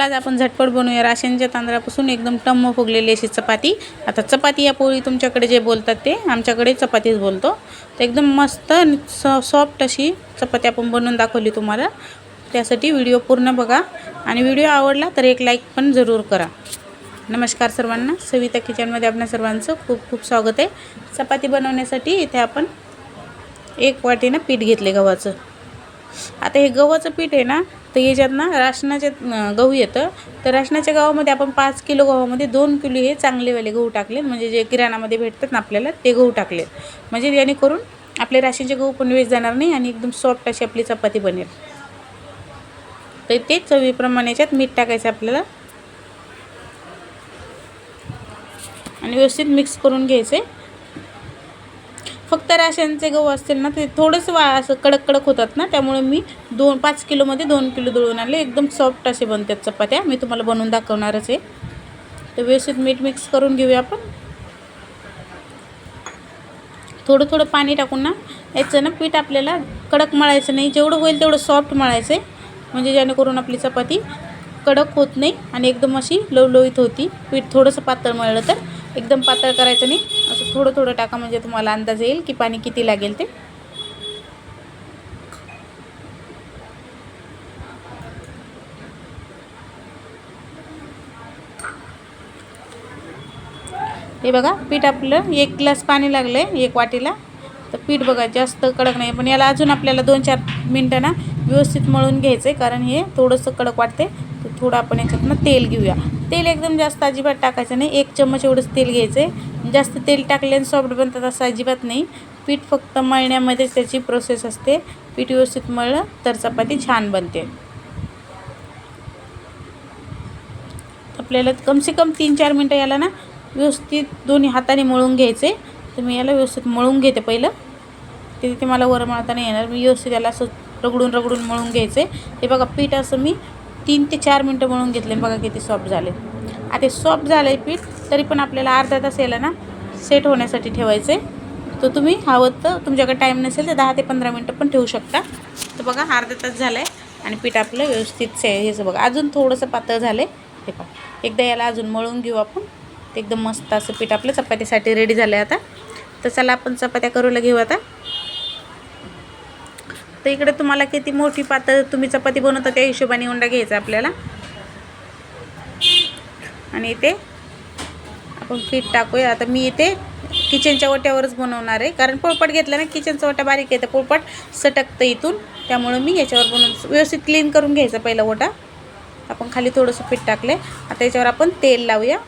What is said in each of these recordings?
चला आज आपण झटपट बनवूया. राशनच्या तांदळापासून एकदम टम्म फुगलेली अशी चपाती. आता चपाती या पोळी तुमच्याकडे जे बोलतात ते आमच्याकडे चपातीच बोलतो. तर एकदम मस्त आणि सॉ सॉफ्ट अशी चपाती आपण बनवून दाखवली तुम्हाला. त्यासाठी व्हिडिओ पूर्ण बघा. आणि व्हिडिओ आवडला तर एक लाईक पण जरूर करा. नमस्कार सर्वांना. सविता किचनमध्ये आपल्या सर्वांचं खूप खूप स्वागत आहे. चपाती बनवण्यासाठी इथे आपण एक वाटीनं पीठ घेतले गव्हाचं. आता हे गव्हाचं पीठ आहे ना तर याच्यात ना राशनाच्या गहू येतं तर राशनाच्या गव्हामध्ये आपण पाच किलो गव्हामध्ये दोन किलो हे चांगलेवाले गहू टाकले. म्हणजे जे किराणामध्ये भेटतात ना आपल्याला ते गहू टाकले. म्हणजे जेणेकरून आपले राशनचे गहू पण वेस्ट जाणार नाही आणि एकदम सॉफ्ट अशी आपली चपाती बनेल. तर ते चवीप्रमाणे याच्यात मीठ टाकायचं आपल्याला. आणि व्यवस्थित मिक्स करून घ्यायचे. फक्त राशनचे गहू असतील ना ते थोडंसं वा असं कडक कडक होतात ना त्यामुळे मी दोन पाच किलोमध्ये दोन किलो दळून आणले. एकदम सॉफ्ट असे बनतात चपात्या. मी तुम्हाला बनवून दाखवणारच आहे. तर व्यवस्थित मीठ मिक्स करून घेऊया आपण. थोडं थोडं पाणी टाकून ना याचं ना पीठ आपल्याला कडक मळायचं नाही. जेवढं होईल तेवढं सॉफ्ट मळायचं आहे. म्हणजे जेणेकरून आपली चपाती कडक होत नाही आणि एकदम अशी लवलवीत होती. पीठ थोडंसं पातळ मळलं तर एकदम पातळ करायचं नाही. थोडं थोडं टाका म्हणजे तुम्हाला अंदाज येईल की पाणी किती लागेल ते. हे बघा पीठ आपलं एक ग्लास पाणी लागलं आहे एक वाटीला. तर पीठ बघा जास्त कडक नाही पण याला अजून आपल्याला दोन चार मिनटं ना व्यवस्थित मळून घ्यायचं आहे कारण हे थोडंसं कडक वाटते तर थोडं आपण याच्यातनं तेल घेऊया. तेल एकदम जास्त अजिबात टाकायचं नाही एक चम्मच एवढंच तेल घ्यायचं आहे जास्त तेल टाकले आणि सॉफ्ट बनतात असं अजिबात नाही. पीठ फक्त मळण्यामध्येच त्याची प्रोसेस असते. पीठ व्यवस्थित मळलं तर चपाती छान बनते. आपल्याला कमसे कम तीन चार मिनटं याला ना व्यवस्थित दोन्ही हाताने मळून घ्यायचे. तर मी याला व्यवस्थित मळून घेते पहिलं. ते तिथे मला वर मळता नाही येणार. मी व्यवस्थित याला असं रगडून रगडून मळून घ्यायचे. हे बघा पीठ असं मी तीन ते चार मिनटं मळून घेतले. बघा किती सॉफ्ट झाले. आता सॉफ्ट झालं आहे पीठ तरी पण आपल्याला अर्धा तास याला ना सेट होण्यासाठी ठेवायचं आहे तर तुम्ही हवं तर तुमच्याकडे टाईम नसेल तर दहा ते पंधरा मिनटं पण ठेवू शकता. तर बघा अर्धा तास झाला आहे आणि पीठ आपलं व्यवस्थित से ह्याचं बघा अजून थोडंसं पातळ झालं आहे हे पहा एकदा याला अजून मळून घेऊ आपण. ते एकदम मस्त असं पीठ आपलं चपातीसाठी रेडी झालं आहे आता. तर चला आपण चपात्या करूला घेऊ आता. तर इकडे तुम्हाला किती मोठी पातळ तुम्ही चपाती बनवता त्या हिशोबाने उंडा घ्यायचा आपल्याला. आणि इथे आपण पीठ टाकूया. आता मी इथे किचनच्या ओट्यावरच बनवणार आहे. कारण पोळपट घेतला ना किचनचा ओटा बारीक आहे तर पोळपट सटकतं इथून. त्यामुळं मी याच्यावर बनवून व्यवस्थित क्लीन करून घ्यायचा पहिला ओटा. आपण खाली थोडंसं पीठ टाकले आता याच्यावर आपण तेल लावूया.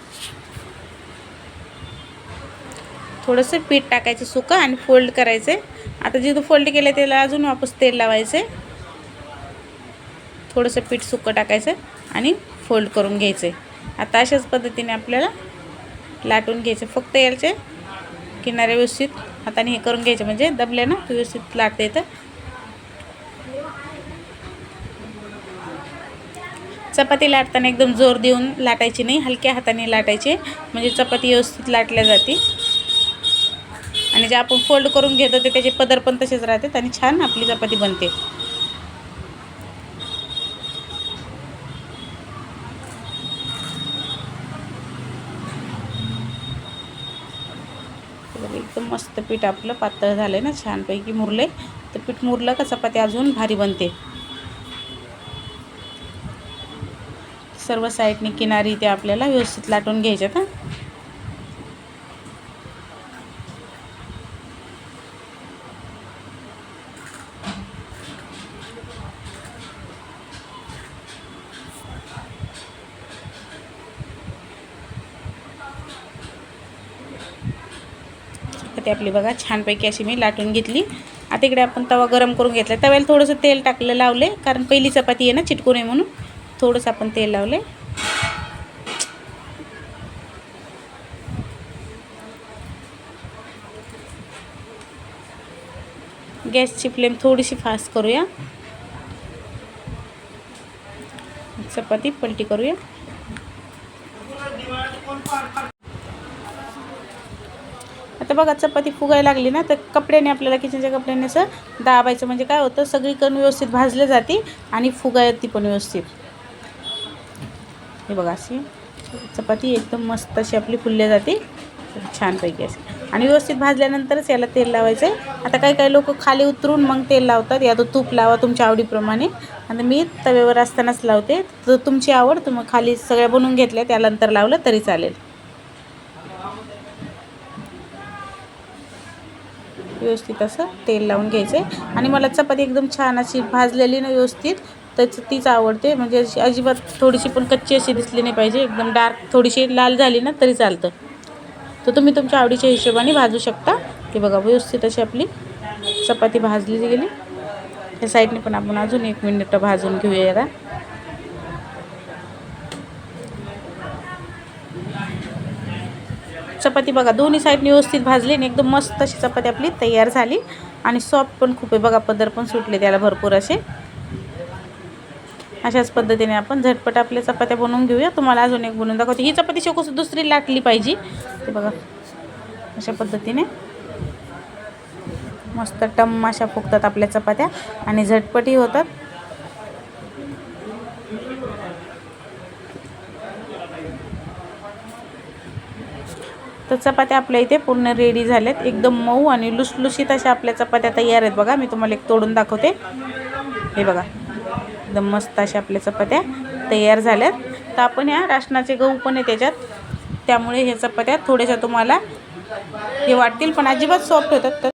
थोडंसं पीठ टाकायचं सुकं आणि फोल्ड करायचे आता जिथं फोल्ड केलं त्याला अजून वापस तेल लावायचे थोडंसं पीठ सुकं टाकायचं आणि फोल्ड करून घ्यायचे आता अशाच पद्धतीने आपल्याला लाटून घ्यायचे. फक्त याचे किनारे व्यवस्थित. हाताने हे करून घ्यायचे म्हणजे दबले ना व्यवस्थित लाटता येतं चपाती लाटताना एकदम जोर देऊन लाटायची नाही हलक्या हाताने लाटायचे. म्हणजे चपाती व्यवस्थित लाटल्या जाते. आणि जे आपण फोल्ड करून घेतो ते त्याचे पदर पण तसेच राहतात आणि छान आपली चपाती बनते बघा, एकदम मस्त पीठ आपलं पातळ झालं आहे ना छानपैकी मुरले तर पीठ मुरलं का चपाती अजून भारी बनते. सर्व साईडने किनारी ते आपल्याला व्यवस्थित लाटून घ्यायच्यात हां. ते आपली बघा छानपैकी अशी मी लाटून घेतली. आता इकडे आपण तवा गरम करून घेतला. तव्याला थोडंसं तेल टाकलं लावले कारण पहिली चपाती आहे ना चिटकू नये म्हणून. थोडंसं आपण तेल लावले गॅसची फ्लेम थोडीशी फास्ट करूया. चपाती पलटी करूया. आता बघा चपाती फुगायला लागली ना तर कपड्याने आपल्याला किचनच्या कपड्याने असं दाबायचं म्हणजे काय होतं सगळीकडून व्यवस्थित भाजले जाते आणि फुगायती पण व्यवस्थित. हे बघा अशी चपाती एकदम मस्त अशी आपली फुलल्या जाते. छानपैकी अशी. आणि व्यवस्थित भाजल्यानंतरच याला तेल लावायचं आहे आता काही काही लोक खाली उतरून मग तेल लावतात. या तो तूप लावा तुमच्या आवडीप्रमाणे. आता मी तव्यावर असतानाच लावते. तर तुमची आवड तुम्ही खाली सगळ्या बनवून घेतल्या त्यानंतर लावलं तरी चालेल. व्यवस्थित असं तेल लावून घ्यायचं. आहे आणि मला चपाती एकदम छान अशी भाजलेली ना व्यवस्थित त्याच तीच आवडते. म्हणजे अशी अजिबात थोडीशी पण कच्ची अशी दिसली नाही पाहिजे. एकदम डार्क थोडीशी लाल झाली ना तरी चालतं. तर तुम्ही तुमच्या आवडीच्या हिशोबाने भाजू शकता. की बघा व्यवस्थित अशी आपली चपाती भाजली गेली. त्या साईडने पण आपण अजून एक मिनिट भाजून घेऊया चपाती बघा दोन्ही साईडने व्यवस्थित भाजली आणि एकदम मस्त अशी चपाती आपली तयार झाली. आणि सॉफ्ट पण खूप आहे बघा पदर पण सुटले त्याला भरपूर असे. अशाच पद्धतीने आपण झटपट आपल्या चपात्या बनवून घेऊया. तुम्हाला अजून एक बनवून दाखवते. ही चपाती शोकस दुसरी लाटली पाहिजे. ते बघा अशा पद्धतीने. मस्त टम अशा फुगतात आपल्या चपात्या आणि झटपटही होतात. तर चपात्या आपल्या इथे पूर्ण रेडी झाल्यात. एकदम मऊ आणि लुसलुशीत अशा आपल्या चपात्या तयार आहेत बघा. मी तुम्हाला एक तोडून दाखवते. हे बघा. एकदम मस्त अशा आपल्या चपात्या तयार झाल्यात. तर आपण ह्या राशनाचे गहू पण आहे त्याच्यात त्यामुळे ह्या चपात्या थोड्याशा तुम्हाला हे वाटतील पण अजिबात सॉफ्ट होतात. तर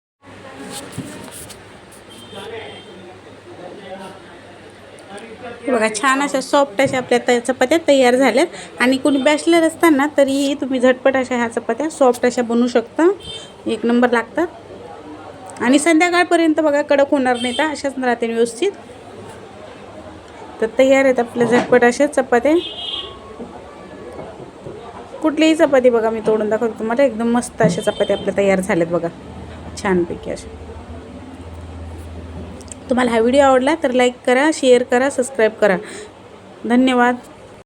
बघा छान अशा सॉफ्ट अशा आपल्या त चपात्या तयार झाल्यात. आणि कोणी बॅचलर असताना तरीही तुम्ही झटपट अशा ह्या चपात्या सॉफ्ट अशा बनवू शकता. एक नंबर लागतात. आणि संध्याकाळपर्यंत बघा कडक होणार नाही तर अशाच राहते व्यवस्थित. तर तयार आहेत आपल्या झटपट अशा चपात्या. कुठलीही चपाती बघा मी तोडून दाखवतो तुम्हाला. एकदम मस्त अशा चपात्या आपल्या तयार झाल्यात बघा. छानपैकी अशा. तुम्हाला हा व्हिडिओ आवडला तर लाईक करा शेअर करा सबस्क्राईब करा. धन्यवाद.